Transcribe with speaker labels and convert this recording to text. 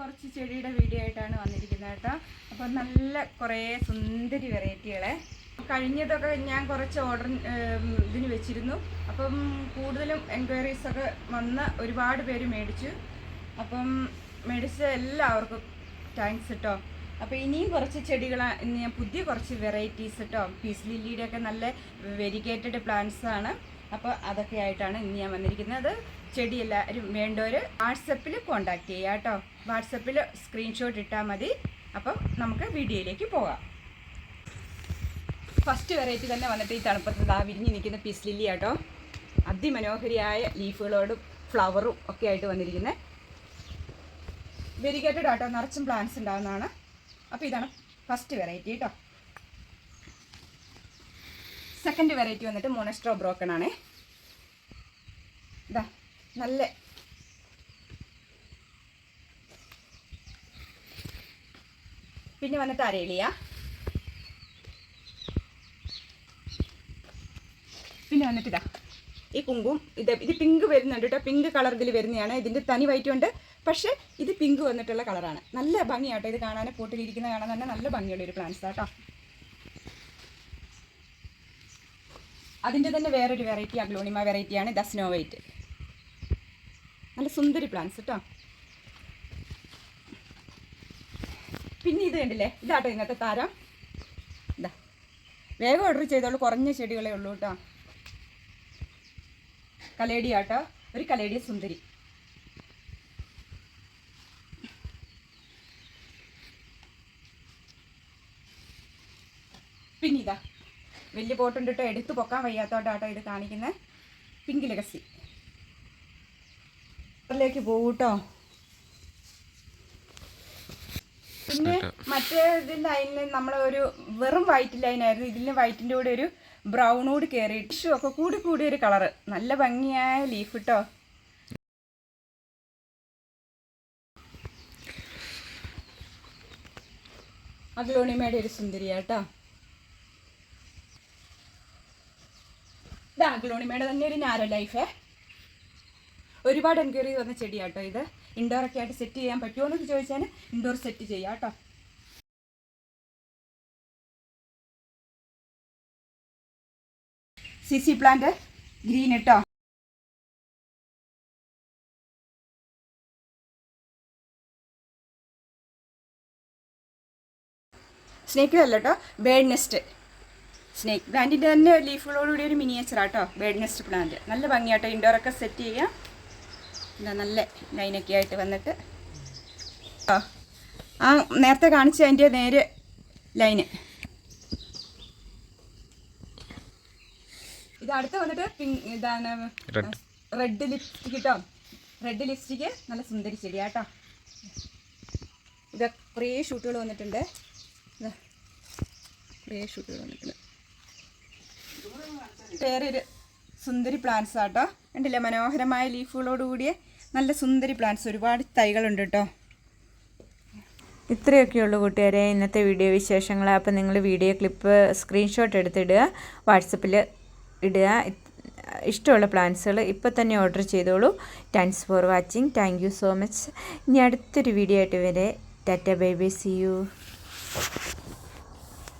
Speaker 1: കുറച്ച് ചെടിയുടെ വീഡിയോ ആയിട്ടാണ് വന്നിരിക്കുന്നത് കേട്ടോ. അപ്പോൾ നല്ല കുറേ സുന്ദരി വെറൈറ്റികളെ. കഴിഞ്ഞതൊക്കെ ഞാൻ കുറച്ച് ഓർഡർ ഇതിന് വെച്ചിരുന്നു. അപ്പം കൂടുതലും എൻക്വയറീസ് ഒക്കെ വന്ന് ഒരുപാട് പേര് മേടിച്ചു. അപ്പം മേടിച്ച എല്ലാവർക്കും താങ്ക്സ് കേട്ടോ അപ്പോൾ ഇനിയും കുറച്ച് ഇന്ന് ഞാൻ പുതിയ കുറച്ച് വെറൈറ്റീസ് കേട്ടോ പീസ് ലില്ലിയുടെ ഒക്കെ നല്ല വെരിഗേറ്റഡ് പ്ലാന്റ്സ് ആണ്. അപ്പോൾ അതൊക്കെ ആയിട്ടാണ് ഇന്ന് ഞാൻ വന്നിരിക്കുന്നത്. ചെടി എല്ലാവരും വേണ്ടവർ വാട്സപ്പിൽ കോണ്ടാക്ട് ചെയ്യുക കേട്ടോ. വാട്സപ്പിൽ സ്ക്രീൻഷോട്ട് ഇട്ടാൽ മതി. അപ്പം നമുക്ക് വീഡിയോയിലേക്ക് പോകാം. ഫസ്റ്റ് വെറൈറ്റി തന്നെ വന്നിട്ട് ഈ തണുപ്പത്ത് ദാ വിരിഞ്ഞ് നിൽക്കുന്ന പീസ് ലില്ലി കേട്ടോ അതിമനോഹരിയായ ലീഫുകളോടും ഫ്ലവറും ഒക്കെ ആയിട്ട് വന്നിരിക്കുന്നത് വെരിഗേറ്റഡ് ആട്ടോ. നിറച്ചും പ്ലാന്റ്സ് ഉണ്ടാകുന്നതാണ് അപ്പോൾ ഇതാണ് ഫസ്റ്റ് വെറൈറ്റി കേട്ടോ. സെക്കൻഡ് വെറൈറ്റി വന്നിട്ട് മോണസ്ട്രോ ബ്രോക്കൺ ആണ്. ഇതാ നല്ല പിന്നെ വന്നിട്ട് അരേലിയ പിന്നെ വന്നിട്ട് ഇതാ ഈ കുങ്കും ഇത് ഇത് പിങ്ക് വരുന്നുണ്ട് കേട്ടോ പിങ്ക് കളർ ഇതിൽ വരുന്നതാണ്. ഇതിന്റെ തനി വൈറ്റും ഉണ്ട്. പക്ഷേ ഇത് പിങ്ക് വന്നിട്ടുള്ള കളറാണ് നല്ല ഭംഗിയാട്ടോ ഇത് കാണാൻ പൂട്ടിലിരിക്കുന്ന കാണാൻ തന്നെ നല്ല ഭംഗിയുള്ള ഒരു പ്ലാന്റ്സ് കേട്ടോ അതിന്റെ തന്നെ വേറൊരു വെറൈറ്റി അഗ്ലോണിമ വെറൈറ്റിയാണ് ദ വൈറ്റ് നല്ല സുന്ദരി പ്ലാന്റ്സ് കേട്ടോ പിന്നെ ഇത് കണ്ടില്ലേ? ഇതാട്ടോ ഇന്നത്തെ താരം. ഇതാ വേഗം ഓർഡർ ചെയ്തോളൂ. കുറഞ്ഞ ചെടികളേ ഉള്ളൂ കേട്ടോ കലേഡി ആട്ടോ ഒരു കലേഡിയ സുന്ദരി. പിന്നെ ഇതാ. വലിയ പോട്ടുണ്ട് കേട്ടോ എടുത്ത് പൊക്കാൻ വയ്യാത്തോട്ടാട്ടോ ഇത് കാണിക്കുന്നത് പിങ്ക് ലഗസി ലേക്ക് പോകൂട്ടോ പിന്നെ മറ്റേ ഇതിന്റെ അതിന് നമ്മൾ ഒരു വെറും വൈറ്റ് ലൈനായിരുന്നു ഇതിന്റെ വൈറ്റിന്റെ കൂടെ ഒരു ബ്രൗണോട് കയറി ടിഷ്യൂ ഒക്കെ കൂടി കൂടി ഒരു കളറ് നല്ല ഭംഗിയായ ലീഫ് കേട്ടോ അഗ്ലോണിമയുടെ ഒരു സുന്ദരിയാട്ടോ. ഇത് അഗ്ലോണിമയുടെ തന്നെ ഒരു നാരോ ലൈഫേ ഒരുപാട് എൻക്വയറി വന്ന ചെടിയാട്ടോ ഇത്. ഇൻഡോർ ഒക്കെ ആയിട്ട് സെറ്റ് ചെയ്യാൻ പറ്റുമോ എന്നൊക്കെ ചോദിച്ചാൽ ഇൻഡോർ സെറ്റ് ചെയ്യാം കേട്ടോ സി സി പ്ലാന്റ് ഗ്രീൻ കേട്ടോ സ്നേക്ക് അല്ല കേട്ടോ ബേഡ് നെസ്റ്റ് സ്നേക്ക് പ്ലാന്റിന്റെ തന്നെ ലീഫുകളോടുകൂടി ഒരു മിനിയേച്ചർ ആട്ടോ ബേഡ് നെസ്റ്റ് പ്ലാന്റ് നല്ല ഭംഗിയാട്ടോ ഇൻഡോറൊക്കെ സെറ്റ് ചെയ്യാം. എന്താ നല്ല ലൈനൊക്കെ ആയിട്ട് വന്നിട്ട്. ആ നേരത്തെ കാണിച്ച അതിന്റെ നേരെ ലൈന് ഇത് അടുത്ത് വന്നിട്ട് പിങ്ക് ഇതാണ് റെഡ് ലിപ്സ്റ്റിക് കിട്ടോ റെഡ് ലിപ്സ്റ്റിക്ക് നല്ല സുന്ദരി ചെടിയാട്ടോ. ഇത് കുറേ ഷൂട്ടുകൾ വന്നിട്ടുണ്ട്. ഇതാ കുറേ ഷൂട്ടുകൾ വന്നിട്ടുണ്ട്. വേറൊരു സുന്ദരി പ്ലാന്റ്സ് ആട്ടോ. കണ്ടില്ലേ? മനോഹരമായ ലീഫുകളോട് കൂടിയ നല്ല സുന്ദരി പ്ലാന്റ്സ് ഒരുപാട് തൈകളുണ്ട് കേട്ടോ
Speaker 2: ഇത്രയൊക്കെയുള്ളൂ കൂട്ടുകാരെ ഇന്നത്തെ വീഡിയോ വിശേഷങ്ങൾ. അപ്പോൾ നിങ്ങൾ വീഡിയോ ക്ലിപ്പ് സ്ക്രീൻഷോട്ട് എടുത്തിടുക വാട്സപ്പിൽ ഇടുക. ഇഷ്ടമുള്ള പ്ലാൻസുകൾ ഇപ്പോൾ തന്നെ ഓർഡർ ചെയ്തോളൂ. Thanks for watching thank so much ഇനി അടുത്തൊരു വീഡിയോ ആയിട്ട് വരെ. Tata bye bye see you